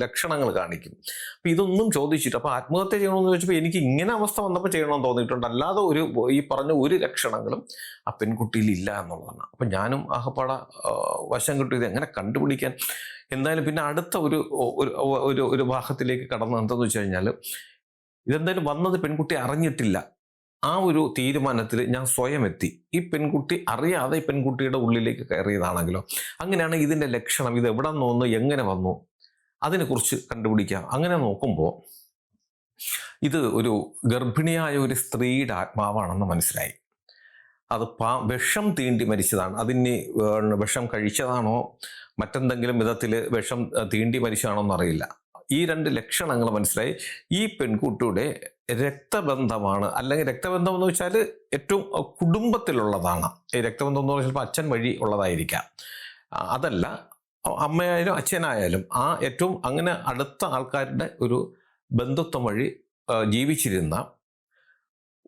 ലക്ഷണങ്ങൾ കാണിക്കും. അപ്പം ഇതൊന്നും ചോദിച്ചിട്ട് അപ്പോൾ ആത്മഹത്യ ചെയ്യണമെന്ന് ചോദിച്ചപ്പോൾ എനിക്ക് ഇങ്ങനെ അവസ്ഥ വന്നപ്പോൾ ചെയ്യണമെന്ന് തോന്നിയിട്ടുണ്ട്. അല്ലാതെ ഒരു ഈ പറഞ്ഞ ഒരു ലക്ഷണങ്ങളും ആ പെൺകുട്ടിയിൽ ഇല്ല എന്നുള്ളതാണ്. അപ്പം ഞാനും ആഹപ്പാട വശം കിട്ടിയത് എങ്ങനെ കണ്ടുപിടിക്കാൻ? എന്തായാലും പിന്നെ അടുത്ത ഒരു ഒരു ഒരു ഭാഗത്തിലേക്ക് കടന്നു എന്തെന്ന് വെച്ച് കഴിഞ്ഞാൽ ഇതെന്തായാലും വന്നത് പെൺകുട്ടി അറിഞ്ഞിട്ടില്ല. ആ ഒരു തീരുമാനത്തിൽ ഞാൻ സ്വയം എത്തി. ഈ പെൺകുട്ടി അറിയാതെ ഈ പെൺകുട്ടിയുടെ ഉള്ളിലേക്ക് കയറിയതാണെങ്കിലോ? അങ്ങനെയാണ് ഇതിന്റെ ലക്ഷണം. ഇത് എവിടെ നിന്ന് വന്നു എങ്ങനെ വന്നു? അതിനെക്കുറിച്ച് കണ്ടുപിടിക്കാം അങ്ങനെ നോക്കുമ്പോൾ ഇത് ഒരു ഗർഭിണിയായ ഒരു സ്ത്രീയുടെ ആത്മാവാണെന്ന് മനസ്സിലായി. അത് പാ വിഷം തീണ്ടി മരിച്ചതാണ്. അതിന് വിഷം കഴിച്ചതാണോ? മറ്റെന്തെങ്കിലും വിധത്തിൽ വിഷം തീണ്ടി മരിച്ചതാണോ എന്നറിയില്ല. ഈ രണ്ട് ലക്ഷണങ്ങൾ മനസ്സിലായി. ഈ പെൺകുട്ടിയുടെ രക്തബന്ധമാണ്. അല്ലെങ്കിൽ രക്തബന്ധം എന്ന് വെച്ചാൽ ഏറ്റവും കുടുംബത്തിലുള്ളതാണ്. ഈ രക്തബന്ധം എന്ന് പറഞ്ഞാൽ ചിലപ്പോൾ അച്ഛൻ വഴി ഉള്ളതായിരിക്കാം. അതല്ല അമ്മയായാലും അച്ഛനായാലും ആ ഏറ്റവും അങ്ങനെ അടുത്ത ആൾക്കാരുടെ ഒരു ബന്ധുത്വം വഴി ജീവിച്ചിരുന്ന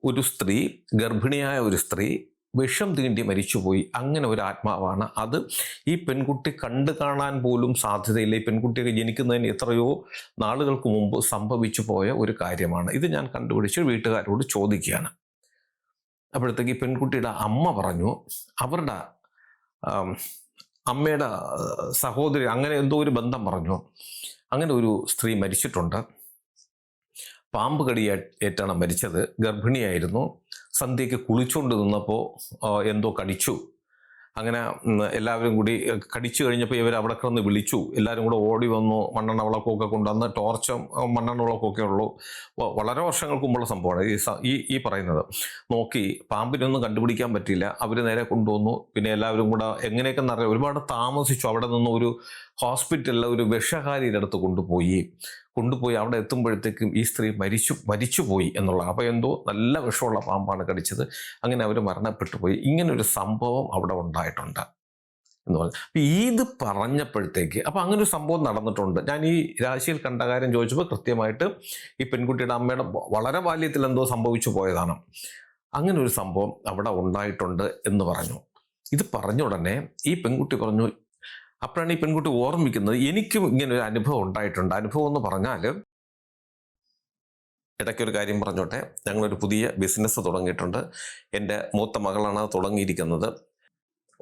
ഒരു സ്ത്രീ ഗർഭിണിയായ ഒരു സ്ത്രീ വിഷം തീണ്ടി മരിച്ചുപോയി. അങ്ങനെ ഒരു ആത്മാവാണ് അത്. ഈ പെൺകുട്ടി കണ്ടു കാണാൻ പോലും സാധ്യതയില്ല. ഈ പെൺകുട്ടിയൊക്കെ ജനിക്കുന്നതിന് എത്രയോ നാളുകൾക്ക് മുമ്പ് സംഭവിച്ചു പോയ ഒരു കാര്യമാണ്. ഇത് ഞാൻ കണ്ടുപിടിച്ച് വീട്ടുകാരോട് ചോദിക്കുകയാണ്. അപ്പോഴത്തേക്ക് ഈ പെൺകുട്ടിയുടെ അമ്മ പറഞ്ഞു അവരുടെ അമ്മയുടെ സഹോദരി അങ്ങനെ എന്തോ ഒരു ബന്ധം പറഞ്ഞു. അങ്ങനെ ഒരു സ്ത്രീ മരിച്ചിട്ടുണ്ട്. പാമ്പ് കടിയേറ്റാണ് മരിച്ചത്. ഗർഭിണിയായിരുന്നു. സന്ധ്യയ്ക്ക് കുളിച്ചുകൊണ്ട് നിന്നപ്പോൾ എന്തോ കടിച്ചു. അങ്ങനെ എല്ലാവരും കൂടി കടിച്ചു കഴിഞ്ഞപ്പോൾ ഇവർ അവിടെ കിടന്ന് വിളിച്ചു. എല്ലാവരും കൂടെ ഓടി വന്നു. മണ്ണെണ്ണ വിളക്കൊക്കെ കൊണ്ടുവന്ന് ടോർച്ചും മണ്ണെണ്ണ വിളക്കൊക്കെ ഉള്ളൂ. വളരെ വർഷങ്ങൾക്ക് മുമ്പുള്ള സംഭവമാണ്. ഈ ഈ പറയുന്നത്. നോക്കി പാമ്പിനൊന്നും കണ്ടുപിടിക്കാൻ പറ്റിയില്ല. അവർ നേരെ കൊണ്ടുവന്നു. പിന്നെ എല്ലാവരും കൂടെ എങ്ങനെയൊക്കെ എന്നറിയാം. ഒരുപാട് താമസിച്ചു. അവിടെ നിന്ന് ഒരു ഹോസ്പിറ്റലിലെ ഒരു വിഷകാരിയുടെ അടുത്ത് കൊണ്ടുപോയി. കൊണ്ടുപോയി അവിടെ എത്തുമ്പോഴത്തേക്കും ഈ സ്ത്രീ മരിച്ചു മരിച്ചുപോയി എന്നുള്ള അപ്പോൾ എന്തോ നല്ല വിഷമുള്ള പാമ്പാണ് കടിച്ചത്. അങ്ങനെ അവർ മരണപ്പെട്ടു പോയി. ഇങ്ങനൊരു സംഭവം അവിടെ ഉണ്ടായിട്ടുണ്ട് എന്ന് പറഞ്ഞു. അപ്പം ഇത് പറഞ്ഞപ്പോഴത്തേക്ക് അപ്പം അങ്ങനെ ഒരു സംഭവം നടന്നിട്ടുണ്ട്. ഞാൻ ഈ രാശിയിൽ കണ്ട കാര്യം ചോദിച്ചപ്പോൾ കൃത്യമായിട്ട് ഈ പെൺകുട്ടിയുടെ അമ്മയുടെ വളരെ ബാല്യത്തിൽ എന്തോ സംഭവിച്ചു പോയതാണ്. അങ്ങനെ ഒരു സംഭവം അവിടെ ഉണ്ടായിട്ടുണ്ട് എന്ന് പറഞ്ഞു. ഇത് പറഞ്ഞ ഉടനെ ഈ പെൺകുട്ടി പറഞ്ഞു അപ്പോഴാണ് ഈ പെൺകുട്ടി ഓർമ്മിക്കുന്നത്. എനിക്കും ഇങ്ങനെ ഒരു അനുഭവം ഉണ്ടായിട്ടുണ്ട്. അനുഭവം എന്ന് പറഞ്ഞാൽ ഇടയ്ക്കൊരു കാര്യം പറഞ്ഞോട്ടെ. ഞങ്ങളൊരു പുതിയ ബിസിനസ് തുടങ്ങിയിട്ടുണ്ട്. എന്റെ മൂത്ത മകളാണ് തുടങ്ങിയിരിക്കുന്നത്.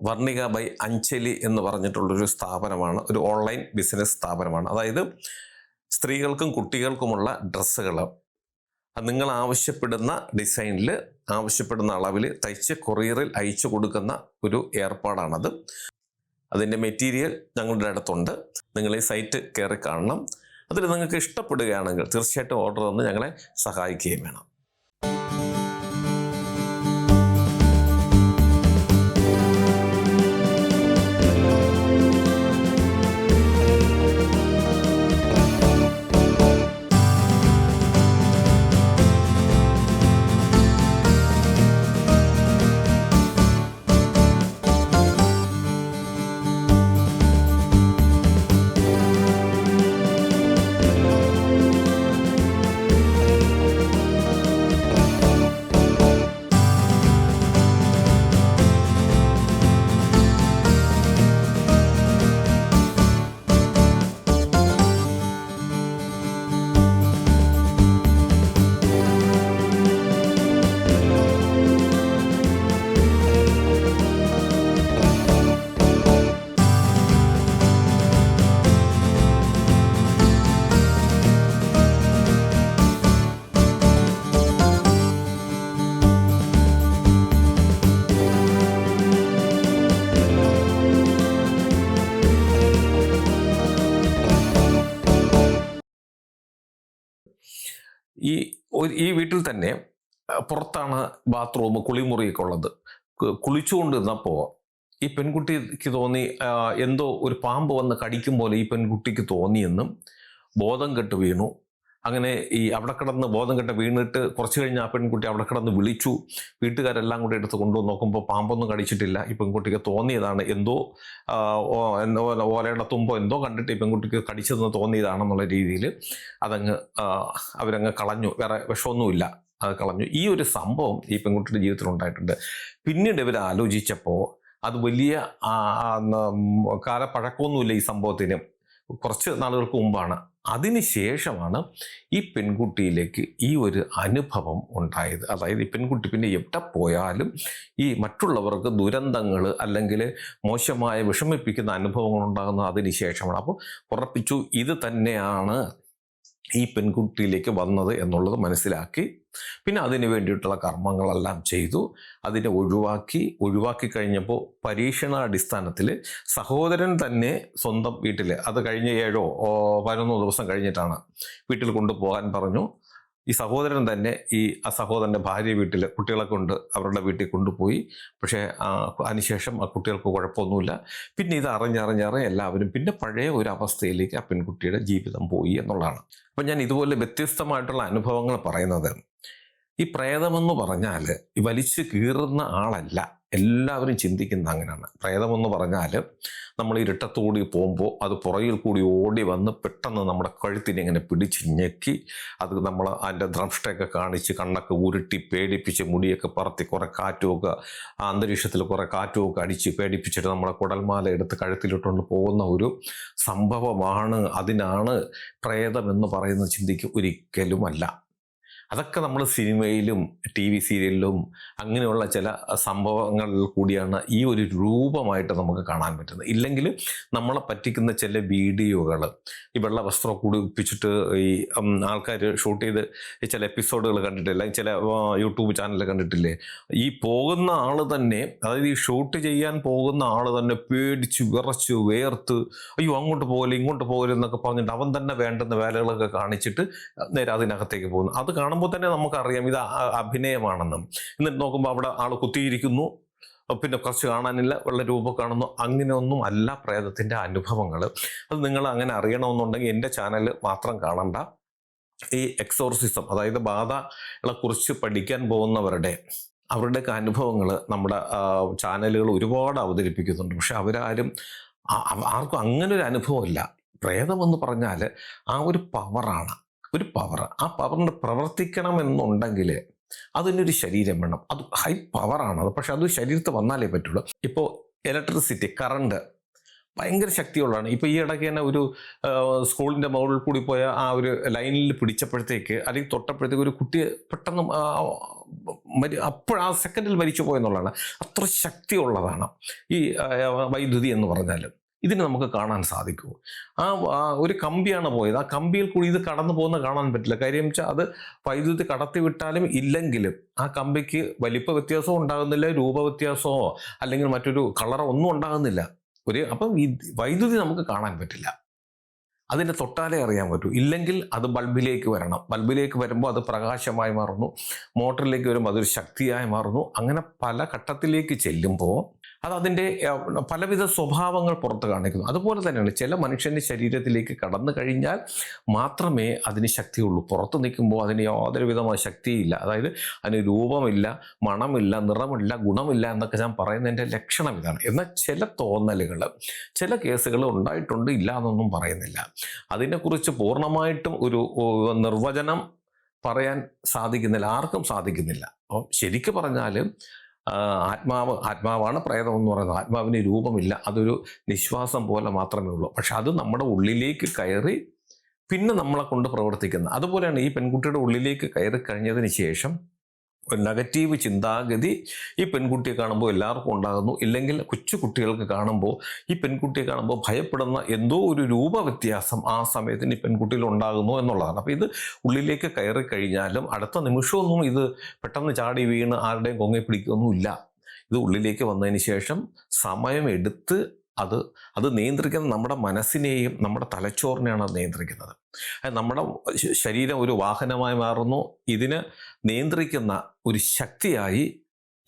വർണിക ബൈ അഞ്ചലി എന്ന് പറഞ്ഞിട്ടുള്ളൊരു സ്ഥാപനമാണ്. ഒരു ഓൺലൈൻ ബിസിനസ് സ്ഥാപനമാണ്. അതായത് സ്ത്രീകൾക്കും കുട്ടികൾക്കുമുള്ള ഡ്രസ്സുകൾ. നിങ്ങൾ ആവശ്യപ്പെടുന്ന ഡിസൈനിൽ ആവശ്യപ്പെടുന്ന അളവിൽ തയ്ച്ച് കൊറിയറിൽ അയച്ചു കൊടുക്കുന്ന ഒരു ഏർപ്പാടാണത്. അതിന്റെ മെറ്റീരിയൽ ഞങ്ങളുടെ അടുത്തുണ്ട്. നിങ്ങൾ ഈ സൈറ്റ് കയറി കാണണം. അതിൽ നിങ്ങൾക്ക് ഇഷ്ടപ്പെടുകയാണെങ്കിൽ തീർച്ചയായിട്ടും ഓർഡർ തന്ന് ഞങ്ങളെ സഹായിക്കുകയും വേണം. ഈ വീട്ടിൽ തന്നെ പുറത്താണ് ബാത്റൂം കുളിമുറിയൊക്കെ ഉള്ളത്. കുളിച്ചുകൊണ്ടിരുന്നപ്പോൾ ഈ പെൺകുട്ടിക്ക് തോന്നി എന്തോ ഒരു പാമ്പ് വന്ന് കടിക്കും പോലെ ഈ പെൺകുട്ടിക്ക് തോന്നിയെന്നും ബോധം കെട്ട് വീണു. അങ്ങനെ ഈ അവിടെ കിടന്ന് ബോധം കെട്ട് വീണിട്ട് കുറച്ച് കഴിഞ്ഞ് ആ പെൺകുട്ടി അവിടെ കിടന്ന് വിളിച്ചു. വീട്ടുകാരെല്ലാം കൂടി എടുത്ത് കൊണ്ടുവന്ന് നോക്കുമ്പോൾ പാമ്പൊന്നും കടിച്ചിട്ടില്ല. ഈ പെൺകുട്ടിക്ക് തോന്നിയതാണ്. എന്തോ ഓലയുടെ തുമ്പോ എന്തോ കണ്ടിട്ട് ഈ പെൺകുട്ടിക്ക് കടിച്ചതെന്ന് തോന്നിയതാണെന്നുള്ള രീതിയിൽ അതങ്ങ് അവരങ്ങ് കളഞ്ഞു. വേറെ വിഷമൊന്നുമില്ല. അത് കളഞ്ഞു. ഈ ഒരു സംഭവം ഈ പെൺകുട്ടിയുടെ ജീവിതത്തിൽ ഉണ്ടായിട്ടുണ്ട്. പിന്നീട് ഇവർ ആലോചിച്ചപ്പോൾ അത് വലിയ കാലപ്പഴക്കമൊന്നുമില്ല ഈ സംഭവത്തിന്. കുറച്ച് നാളുകൾക്ക് മുമ്പാണ്. അതിനുശേഷമാണ് ഈ പെൺകുട്ടിയിലേക്ക് ഈ ഒരു അനുഭവം ഉണ്ടായത്. അതായത് ഈ പെൺകുട്ടി പിന്നെ എവിടെ പോയാലും ഈ മറ്റുള്ളവർക്ക് ദുരന്തങ്ങൾ അല്ലെങ്കിൽ മോശമായ വിഷമിപ്പിക്കുന്ന അനുഭവങ്ങൾ ഉണ്ടാകുന്നത് അതിന് ശേഷമാണ്. അപ്പോൾ ഉറപ്പിച്ചു ഇത് തന്നെയാണ് ഈ പെൺകുട്ടിയിലേക്ക് വന്നത് എന്നുള്ളത് മനസ്സിലാക്കി പിന്നെ അതിന് വേണ്ടിയിട്ടുള്ള കർമ്മങ്ങളെല്ലാം ചെയ്തു. അതിനെ ഒഴിവാക്കി ഒഴിവാക്കി കഴിഞ്ഞപ്പോൾ പരീക്ഷണാടിസ്ഥാനത്തിൽ സഹോദരൻ തന്നെ സ്വന്തം വീട്ടിൽ അത് കഴിഞ്ഞ ഏഴോ പതിനൊന്നോ ദിവസം കഴിഞ്ഞിട്ടാണ് വീട്ടിൽ കൊണ്ടുപോകാൻ പറഞ്ഞു. ഈ സഹോദരൻ തന്നെ ഈ ആ സഹോദരന്റെ ഭാര്യ വീട്ടിൽ കുട്ടികളെ കൊണ്ട് അവരുടെ വീട്ടിൽ കൊണ്ടുപോയി. പക്ഷേ അതിനുശേഷം ആ കുട്ടികൾക്ക് കുഴപ്പമൊന്നുമില്ല. പിന്നെ ഇത് അറിഞ്ഞറിഞ്ഞറിഞ്ഞ് എല്ലാവരും പിന്നെ പഴയ ഒരു അവസ്ഥയിലേക്ക് ആ പെൺകുട്ടിയുടെ ജീവിതം പോയി എന്നുള്ളതാണ്. അപ്പം ഞാൻ ഇതുപോലെ വ്യത്യസ്തമായിട്ടുള്ള അനുഭവങ്ങൾ പറയുന്നത് ഈ പ്രേതമെന്ന് പറഞ്ഞാൽ ഈ വലിച്ചു കീറുന്ന ആളല്ല. എല്ലാവരും ചിന്തിക്കുന്നത് അങ്ങനെയാണ്. പ്രേതമെന്ന് പറഞ്ഞാൽ നമ്മൾ ഇരുട്ടത്തോടി പോകുമ്പോൾ അത് പുറകിൽ കൂടി ഓടി വന്ന് പെട്ടെന്ന് നമ്മുടെ കഴുത്തിനെ ഇങ്ങനെ പിടിച്ച് ഞെക്കി അത് നമ്മൾ അതിന്റെ ദ്രംഷ്ടയൊക്കെ കാണിച്ച് കണ്ണൊക്കെ ഉരുട്ടി പേടിപ്പിച്ച് മുടിയൊക്കെ പറത്തി കുറേ കാറ്റുമൊക്കെ അന്തരീക്ഷത്തിൽ കുറേ കാറ്റുമൊക്കെ അടിച്ച് പേടിപ്പിച്ചിട്ട് നമ്മുടെ കുടൽമാല എടുത്ത് കഴുത്തിലിട്ടുകൊണ്ട് പോകുന്ന ഒരു സംഭവമാണ്. അതിനാണ് പ്രേതമെന്ന് പറയുന്നത് ചിന്തിക്കും ഒരിക്കലുമല്ല. അതൊക്കെ നമ്മൾ സിനിമയിലും ടി വി സീരിയലിലും അങ്ങനെയുള്ള ചില സംഭവങ്ങളിൽ കൂടിയാണ് ഈ ഒരു രൂപമായിട്ട് നമുക്ക് കാണാൻ പറ്റുന്നത്. ഇല്ലെങ്കിൽ നമ്മളെ പറ്റിക്കുന്ന ചില വീഡിയോകൾ ഈ വെള്ള വസ്ത്രം കൂടി ഒപ്പിച്ചിട്ട് ഈ ആൾക്കാർ ഷൂട്ട് ചെയ്ത് ചില എപ്പിസോഡുകൾ കണ്ടിട്ടില്ല? ചില യൂട്യൂബ് ചാനൽ കണ്ടിട്ടില്ലേ? ഈ പോകുന്ന ആൾ തന്നെ അതായത് ഈ ഷൂട്ട് ചെയ്യാൻ പോകുന്ന ആൾ തന്നെ പേടിച്ച് വിറച്ച് വേർത്ത് അയ്യോ അങ്ങോട്ട് പോകല്ലേ ഇങ്ങോട്ട് പോകൽ എന്നൊക്കെ പറഞ്ഞിട്ട് അവൻ തന്നെ വേണ്ടുന്ന വേലകളൊക്കെ കാണിച്ചിട്ട് നേരെ അതിനകത്തേക്ക് പോകുന്നു. അത് കാണുമ്പോൾ തന്നെ നമുക്കറിയാം ഇത് അഭിനയമാണെന്നും. എന്നിട്ട് നോക്കുമ്പോൾ അവിടെ ആൾ കുത്തിയിരിക്കുന്നു. പിന്നെ കുറച്ച് കാണാനില്ല ഉള്ള രൂപം കാണുന്നു. അങ്ങനെയൊന്നും അല്ല പ്രേതത്തിന്റെ അനുഭവങ്ങൾ അത് നിങ്ങൾ അങ്ങനെ അറിയണമെന്നുണ്ടെങ്കിൽ എന്റെ ചാനൽ മാത്രം കാണണ്ട. ഈ എക്സോർസിസം അതായത് ബാധകളെ കുറിച്ച് പഠിക്കാൻ പോകുന്നവരുടെ അവരുടെയൊക്കെ അനുഭവങ്ങൾ നമ്മുടെ ചാനലുകൾ ഒരുപാട് അവതരിപ്പിക്കുന്നുണ്ട്. പക്ഷെ അവരാരും ആർക്കും അങ്ങനെ ഒരു അനുഭവമില്ല പ്രേതമെന്ന് പറഞ്ഞാൽ ആ ഒരു പവറാണ്. ഒരു പവർ ആ പവറിന് പ്രവർത്തിക്കണമെന്നുണ്ടെങ്കിൽ അതിനൊരു ശരീരം വേണം. അത് ഹൈ പവറാണ് അത് പക്ഷെ അത് ശരീരത്ത് വന്നാലേ പറ്റുള്ളൂ. ഇപ്പോൾ ഇലക്ട്രിസിറ്റി കറണ്ട് ഭയങ്കര ശക്തിയുള്ളതാണ്. ഇപ്പോൾ ഈ ഇടയ്ക്ക് തന്നെ ഒരു സ്കൂളിന്റെ മുകളിൽ കൂടി പോയ ആ ഒരു ലൈനിൽ പിടിച്ചപ്പോഴത്തേക്ക് അല്ലെങ്കിൽ തൊട്ടപ്പോഴത്തേക്ക് ഒരു കുട്ടി പെട്ടെന്ന് മരി അപ്പോൾ ആ സെക്കൻഡിൽ മരിച്ചു പോയെന്നുള്ളതാണ് അത്ര ശക്തിയുള്ളതാണ്. ഈ വൈദ്യുതി എന്ന് പറഞ്ഞാൽ ഇതിന് നമുക്ക് കാണാൻ സാധിക്കും. ആ ഒരു കമ്പിയാണ് പോയത്. ആ കമ്പിയിൽ കൂടി ഇത് കടന്നു പോകുന്ന കാണാൻ പറ്റില്ല. കാര്യം വെച്ചാൽ അത് വൈദ്യുതി കടത്തി വിട്ടാലും ഇല്ലെങ്കിലും ആ കമ്പിക്ക് വലിപ്പ വ്യത്യാസവും ഉണ്ടാകുന്നില്ല രൂപ വ്യത്യാസമോ അല്ലെങ്കിൽ മറ്റൊരു കളറോ ഒന്നും ഉണ്ടാകുന്നില്ല. ഒരു അപ്പം വൈദ്യുതി നമുക്ക് കാണാൻ പറ്റില്ല. അതിനെ തൊട്ടാലേ അറിയാൻ പറ്റൂ. ഇല്ലെങ്കിൽ അത് ബൾബിലേക്ക് വരണം. ബൾബിലേക്ക് വരുമ്പോൾ അത് പ്രകാശമായി മാറുന്നു. മോട്ടറിലേക്ക് വരുമ്പോൾ അതൊരു ശക്തിയായി മാറുന്നു. അങ്ങനെ പല ഘട്ടത്തിലേക്ക് ചെല്ലുമ്പോൾ അത് അതിന്റെ പലവിധ സ്വഭാവങ്ങൾ പുറത്ത് കാണിക്കുന്നു. അതുപോലെ തന്നെയാണ് ചില മനുഷ്യന്റെ ശരീരത്തിലേക്ക് കടന്നു കഴിഞ്ഞാൽ മാത്രമേ അതിന് ശക്തിയുള്ളൂ. പുറത്ത് നിൽക്കുമ്പോൾ അതിന് യാതൊരു വിധമായ ശക്തിയില്ല. അതായത് അതിന് രൂപമില്ല മണമില്ല നിറമില്ല ഗുണമില്ല എന്നൊക്കെ ഞാൻ പറയുന്നതിന്റെ ലക്ഷണം ഇതാണ്. എന്നാൽ ചില തോന്നലുകൾ ചില കേസുകൾ ഉണ്ടായിട്ടുണ്ട് ഇല്ല എന്നൊന്നും പറയുന്നില്ല. അതിനെക്കുറിച്ച് പൂർണമായിട്ടും ഒരു നിർവചനം പറയാൻ സാധിക്കുന്നില്ല ആർക്കും സാധിക്കുന്നില്ല. അപ്പം ശരിക്ക് പറഞ്ഞാൽ ആ, ആത്മാവ് ആത്മാവാണ് പ്രേതം എന്ന് പറയുന്നത്. ആത്മാവിന് രൂപമില്ല. അതൊരു നിശ്വാസം പോലെ മാത്രമേ ഉള്ളൂ. പക്ഷെ അത് നമ്മുടെ ഉള്ളിലേക്ക് കയറി പിന്നെ നമ്മളെ കൊണ്ട് പ്രവർത്തിക്കുന്നത് അതുപോലെയാണ് ഈ പെൺകുട്ടിയുടെ ഉള്ളിലേക്ക് കയറി കഴിഞ്ഞതിന് ശേഷം നെഗറ്റീവ് ചിന്താഗതി ഈ പെൺകുട്ടിയെ കാണുമ്പോൾ എല്ലാവർക്കും ഉണ്ടാകുന്നു. ഇല്ലെങ്കിൽ കൊച്ചു കുട്ടികൾക്ക് കാണുമ്പോൾ ഈ പെൺകുട്ടിയെ കാണുമ്പോൾ ഭയപ്പെടുന്ന എന്തോ ഒരു രൂപ വ്യത്യാസം ആ സമയത്തിന് ഈ പെൺകുട്ടിയിൽ ഉണ്ടാകുന്നു എന്നുള്ളതാണ്. അപ്പോൾ ഇത് ഉള്ളിലേക്ക് കയറി കഴിഞ്ഞാലും അടുത്ത നിമിഷമൊന്നും ഇത് പെട്ടെന്ന് ചാടി വീണ് ആരുടെയും കൊങ്ങി പിടിക്കുകയൊന്നുമില്ല ഇത് ഉള്ളിലേക്ക് വന്നതിന് ശേഷം സമയമെടുത്ത് അത് അത് നിയന്ത്രിക്കുന്നത് നമ്മുടെ മനസ്സിനെയും നമ്മുടെ തലച്ചോറിനെയാണ് അത് നിയന്ത്രിക്കുന്നത്. നമ്മുടെ ശരീരം ഒരു വാഹനമായി മാറുന്നു. ഇതിന് നിയന്ത്രിക്കുന്ന ഒരു ശക്തിയായി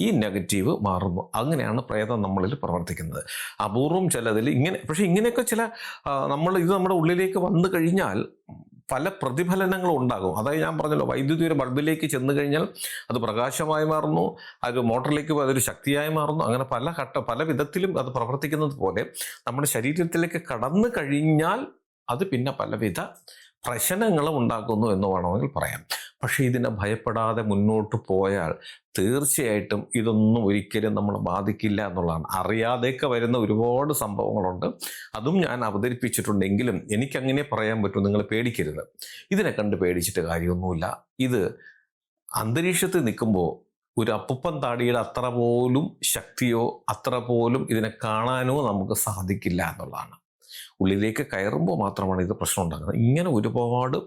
ഈ നെഗറ്റീവ് മാറുന്നു. അങ്ങനെയാണ് പ്രേതം നമ്മളിൽ പ്രവർത്തിക്കുന്നത്. അപൂർവം ചിലതിൽ ഇങ്ങനെ പക്ഷേ ഇങ്ങനെയൊക്കെ ചില നമ്മൾ ഇത് നമ്മുടെ ഉള്ളിലേക്ക് വന്നു കഴിഞ്ഞാൽ പല പ്രതിഫലനങ്ങളും ഉണ്ടാകും. അതായത് ഞാൻ പറഞ്ഞല്ലോ വൈദ്യുതി ഒരു ബൾബിലേക്ക് ചെന്ന് കഴിഞ്ഞാൽ അത് പ്രകാശമായി മാറുന്നു അത് മോട്ടറിലേക്ക് അതൊരു ശക്തിയായി മാറുന്നു. അങ്ങനെ പല ഘട്ട പല വിധത്തിലും അത് പ്രവർത്തിക്കുന്നത് പോലെ നമ്മുടെ ശരീരത്തിലേക്ക് കടന്നു കഴിഞ്ഞാൽ അത് പിന്നെ പലവിധ പ്രശ്നങ്ങളും ഉണ്ടാക്കുന്നു എന്ന് വേണമെങ്കിൽ പറയാം. പക്ഷേ ഇതിനെ ഭയപ്പെടാതെ മുന്നോട്ട് പോയാൽ തീർച്ചയായിട്ടും ഇതൊന്നും ഒരിക്കലും നമ്മളെ ബാധിക്കില്ല എന്നുള്ളതാണ്. അറിയാതെയൊക്കെ വരുന്ന ഒരുപാട് സംഭവങ്ങളുണ്ട്. അതും ഞാൻ അവതരിപ്പിച്ചിട്ടുണ്ടെങ്കിലും എനിക്കങ്ങനെ പറയാൻ പറ്റും നിങ്ങൾ പേടിക്കരുത്. ഇതിനെ കണ്ട് പേടിച്ചിട്ട് കാര്യമൊന്നുമില്ല. ഇത് അന്തരീക്ഷത്തിൽ നിൽക്കുമ്പോൾ ഒരു അപ്പുപ്പൻ താടിയുടെ അത്ര പോലും ശക്തിയോ അത്ര പോലും ഇതിനെ കാണാനോ നമുക്ക് സാധിക്കില്ല എന്നുള്ളതാണ്. ഉള്ളിലേക്ക് കയറുമ്പോൾ മാത്രമാണ് ഇത് പ്രശ്നം ഉണ്ടാകുന്നത്. ഇങ്ങനെ ഒരുപാട്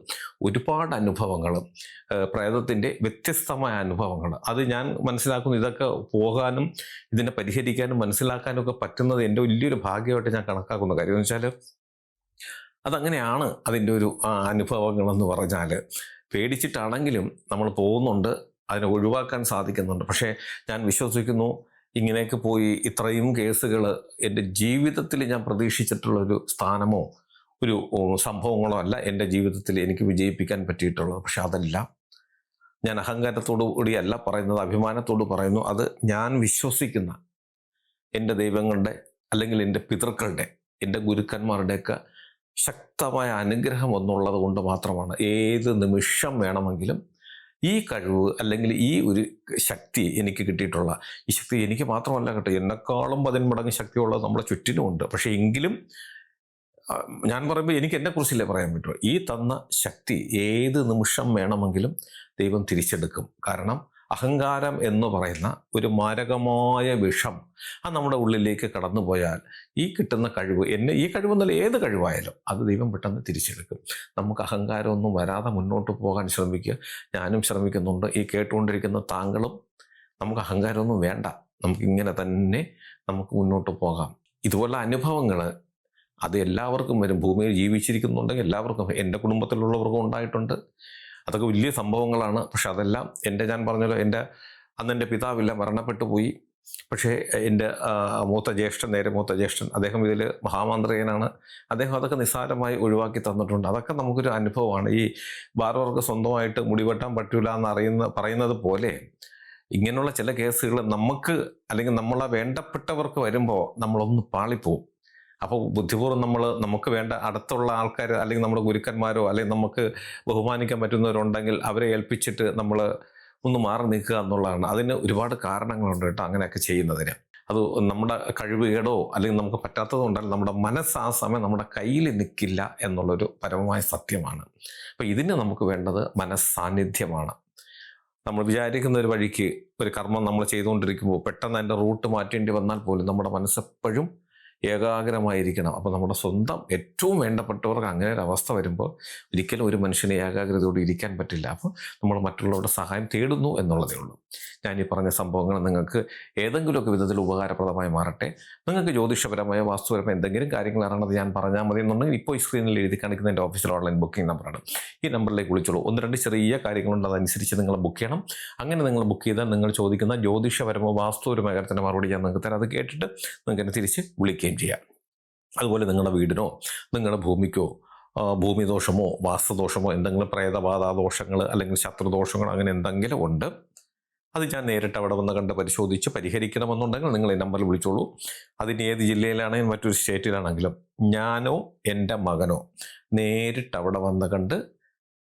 ഒരുപാട് അനുഭവങ്ങൾ പ്രേതത്തിന്റെ വ്യത്യസ്തമായ അനുഭവങ്ങൾ. അത് ഞാൻ മനസ്സിലാക്കുന്നു. ഇതൊക്കെ പോകാനും ഇതിനെ പരിഹരിക്കാനും മനസ്സിലാക്കാനും ഒക്കെ പറ്റുന്നത് എന്റെ വലിയൊരു ഭാഗ്യമായിട്ട് ഞാൻ കണക്കാക്കുന്ന കാര്യം വെച്ചാൽ അതങ്ങനെയാണ് അതിന്റെ ഒരു അനുഭവങ്ങളെന്ന് പറഞ്ഞാൽ പേടിച്ചിട്ടാണെങ്കിലും നമ്മൾ പോകുന്നുണ്ട് അതിനെ ഒഴിവാക്കാൻ സാധിക്കുന്നുണ്ട്. പക്ഷേ ഞാൻ വിശ്വസിക്കുന്നു ഇങ്ങനെയൊക്കെ പോയി ഇത്രയും കേസുകൾ എന്റെ ജീവിതത്തിൽ ഞാൻ പ്രതീക്ഷിച്ചിട്ടുള്ളൊരു സ്ഥാനമോ ഒരു സംഭവങ്ങളോ അല്ല എന്റെ ജീവിതത്തിൽ എനിക്ക് വിജയിപ്പിക്കാൻ പറ്റിയിട്ടുള്ളത്. പക്ഷെ അതല്ല. ഞാൻ അഹങ്കാരത്തോടു കൂടിയല്ല പറയുന്നത് അഭിമാനത്തോട് പറയുന്നു. അത് ഞാൻ വിശ്വസിക്കുന്ന എന്റെ ദൈവങ്ങളുടെ അല്ലെങ്കിൽ എന്റെ പിതൃക്കളുടെ എന്റെ ഗുരുക്കന്മാരുടെയൊക്കെ ശക്തമായ അനുഗ്രഹം ഒന്നുള്ളത് കൊണ്ട് മാത്രമാണ് ഏത് നിമിഷം വേണമെങ്കിലും ഈ കഴിവ് അല്ലെങ്കിൽ ഈ ഒരു ശക്തി എനിക്ക് കിട്ടിയിട്ടുള്ള ഈ ശക്തി എനിക്ക് മാത്രമല്ല കേട്ടോ. എന്നെക്കാളും പതിന്മടങ്ങ് ശക്തിയുള്ളത് നമ്മുടെ ചുറ്റിനുമുണ്ട് പക്ഷേ എങ്കിലും ഞാൻ പറയുമ്പോൾ എനിക്ക് എന്നെ കുറിച്ചില്ലേ പറയാൻ പറ്റുള്ളൂ ഈ തന്ന ശക്തി ഏത് നിമിഷം വേണമെങ്കിലും ദൈവം തിരിച്ചെടുക്കും. കാരണം അഹങ്കാരം എന്ന് പറയുന്ന ഒരു മാരകമായ വിഷം അത് നമ്മുടെ ഉള്ളിലേക്ക് കടന്നു പോയാൽ ഈ കിട്ടുന്ന കഴിവ് എന്നെ ഈ കഴിവെന്നല്ല ഏത് കഴിവായാലും അത് ദൈവം പെട്ടെന്ന് തിരിച്ചെടുക്കും. നമുക്ക് അഹങ്കാരമൊന്നും വരാതെ മുന്നോട്ട് പോകാൻ ശ്രമിക്കുക. ഞാനും ശ്രമിക്കുന്നുണ്ട്. ഈ കേട്ടുകൊണ്ടിരിക്കുന്ന താങ്കളും നമുക്ക് അഹങ്കാരമൊന്നും വേണ്ട. നമുക്കിങ്ങനെ തന്നെ നമുക്ക് മുന്നോട്ട് പോകാം. ഇതുപോലുള്ള അനുഭവങ്ങൾ അത് എല്ലാവർക്കും വരും. ഭൂമിയിൽ ജീവിച്ചിരിക്കുന്നുണ്ടെങ്കിൽ എല്ലാവർക്കും എന്റെ കുടുംബത്തിലുള്ളവർക്കും ഉണ്ടായിട്ടുണ്ട്. അതൊക്കെ വലിയ സംഭവങ്ങളാണ്. പക്ഷെ അതെല്ലാം എന്റെ ഞാൻ പറഞ്ഞല്ലോ എന്റെ അന്ന് എന്റെ പിതാവില്ല മരണപ്പെട്ടു പോയി. പക്ഷേ എന്റെ മൂത്ത ജ്യേഷ്ഠൻ നേരെ മൂത്ത ജ്യേഷ്ഠൻ അദ്ദേഹം ഇതിൽ മഹാമന്ത്രിയനാണ്. അദ്ദേഹം അതൊക്കെ നിസ്സാരമായി ഒഴിവാക്കി തന്നിട്ടുണ്ട്. അതൊക്കെ നമുക്കൊരു അനുഭവമാണ്. ഈ ബാർബർക്ക് സ്വന്തമായിട്ട് മുടിവെട്ടാൻ പറ്റൂല എന്ന് അറിയുന്ന പറയുന്നത് പോലെ ഇങ്ങനെയുള്ള ചില കേസുകൾ നമുക്ക് അല്ലെങ്കിൽ നമ്മളെ വേണ്ടപ്പെട്ടവർക്ക് വരുമ്പോൾ നമ്മളൊന്ന് പാളിപ്പോവും. അപ്പോൾ ബുദ്ധിപൂർവം നമ്മൾ നമുക്ക് വേണ്ട അടുത്തുള്ള ആൾക്കാർ അല്ലെങ്കിൽ നമ്മുടെ ഗുരുക്കന്മാരോ അല്ലെങ്കിൽ നമുക്ക് ബഹുമാനിക്കാൻ പറ്റുന്നവരുണ്ടെങ്കിൽ അവരെ ഏൽപ്പിച്ചിട്ട് നമ്മൾ ഒന്ന് മാറി നിൽക്കുക എന്നുള്ളതാണ്. അതിന് ഒരുപാട് കാരണങ്ങളുണ്ട് കേട്ടോ അങ്ങനെയൊക്കെ ചെയ്യുന്നതിന്. അത് നമ്മുടെ കഴിവുകേടോ അല്ലെങ്കിൽ നമുക്ക് പറ്റാത്തത് കൊണ്ടല്ല നമ്മുടെ മനസ്സ് ആ സമയം നമ്മുടെ കയ്യിൽ നിൽക്കില്ല എന്നുള്ളൊരു പരമമായ സത്യമാണ്. അപ്പോൾ ഇതിന് നമുക്ക് വേണ്ടത് മനസ്സാന്നിധ്യമാണ്. നമ്മൾ വിചാരിക്കുന്ന ഒരു വഴിക്ക് ഒരു കർമ്മം നമ്മൾ ചെയ്തുകൊണ്ടിരിക്കുമ്പോൾ പെട്ടെന്ന് അതിന്റെ റൂട്ട് മാറ്റേണ്ടി വന്നാൽ പോലും നമ്മുടെ മനസ്സെപ്പോഴും ഏകാഗ്രമായിരിക്കണം. അപ്പോൾ നമ്മുടെ സ്വന്തം ഏറ്റവും വേണ്ടപ്പെട്ടവർക്ക് അങ്ങനെ ഒരു അവസ്ഥ വരുമ്പോൾ ഒരിക്കലും ഒരു മനുഷ്യനെ ഏകാഗ്രതയോട് ഇരിക്കാൻ പറ്റില്ല. അപ്പോൾ നമ്മൾ മറ്റുള്ളവരുടെ സഹായം തേടുന്നു എന്നുള്ളതേ ഉള്ളൂ. ഞാൻ ഈ പറഞ്ഞ സംഭവങ്ങൾ നിങ്ങൾക്ക് ഏതെങ്കിലുമൊക്കെ വിധത്തിൽ ഉപകാരപ്രദമായി മാറട്ടെ. നിങ്ങൾക്ക് ജ്യോതിഷപരമായ വാസ്തുപരമായ എന്തെങ്കിലും കാര്യങ്ങൾ അറിയണത് ഞാൻ പറഞ്ഞാൽ മതി എന്നുണ്ടെങ്കിൽ ഇപ്പോൾ ഈ സ്ക്രീനിൽ എഴുതി കാണിക്കുന്ന എന്റെ ഓഫീസിൽ ഓൺലൈൻ ബുക്കിംഗ് നമ്പറാണ് ഈ നമ്പറിലേക്ക് വിളിച്ചോളൂ. ഒന്ന് രണ്ട് ചെറിയ കാര്യങ്ങളുണ്ട്. അതനുസരിച്ച് നിങ്ങൾ ബുക്ക് ചെയ്യണം. അങ്ങനെ നിങ്ങൾ ബുക്ക് ചെയ്താൽ നിങ്ങൾ ചോദിക്കുന്ന ജ്യോതിഷപരമോ വാസ്തുപരമായ കാര്യത്തിന്റെ മറുപടി ഞാൻ നിങ്ങൾക്ക് തരാം. അത് കേട്ടിട്ട് നിങ്ങൾക്ക് എന്നെ തിരിച്ച് വിളിക്കുകയും ചെയ്യാം. അതുപോലെ നിങ്ങളുടെ വീടിനോ നിങ്ങളുടെ ഭൂമിക്കോ ഭൂമിദോഷമോ വാസ്തുദോഷമോ എന്തെങ്കിലും പ്രേതബാധ ദോഷങ്ങൾ അല്ലെങ്കിൽ ശത്രുദോഷങ്ങൾ അങ്ങനെ എന്തെങ്കിലും ഉണ്ട് അത് ഞാൻ നേരിട്ട് അവിടെ വന്ന് കണ്ട് പരിശോധിച്ച് പരിഹരിക്കണമെന്നുണ്ടെങ്കിൽ നിങ്ങൾ ഈ നമ്പറിൽ വിളിച്ചോളൂ. അതിന് ഏത് ജില്ലയിലാണെങ്കിലും മറ്റൊരു സ്റ്റേറ്റിലാണെങ്കിലും ഞാനോ എന്റെ മകനോ നേരിട്ട് അവിടെ വന്ന് കണ്ട്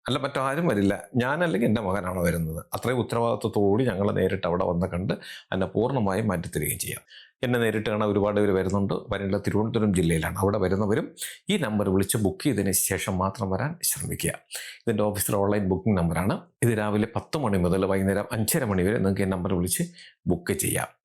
അല്ല മറ്റാരും വരില്ല. ഞാനല്ലെങ്കിൽ എന്റെ മകനാണ് വരുന്നത്. അത്രയും ഉത്തരവാദിത്വത്തോടുകൂടി ഞങ്ങൾ നേരിട്ട് അവിടെ വന്ന് കണ്ട് എന്നെ പൂർണമായും മാറ്റിത്തരികയും ചെയ്യാം. എന്നെ നേരിട്ട് കാണാൻ ഒരുപാട് പേര് വരുന്നുണ്ട്. വരേണ്ട തിരുവനന്തപുരം ജില്ലയിലാണ്. അവിടെ വരുന്നവരും ഈ നമ്പർ വിളിച്ച് ബുക്ക് ചെയ്തതിന് ശേഷം മാത്രം വരാൻ ശ്രമിക്കുക. ഇതിന്റെ ഓഫീസിലെ ഓൺലൈൻ ബുക്കിംഗ് നമ്പറാണ്. ഇത് രാവിലെ പത്ത് മണി മുതൽ വൈകുന്നേരം അഞ്ചര മണി വരെ നിങ്ങൾക്ക് ഈ നമ്പർ വിളിച്ച് ബുക്ക് ചെയ്യാം.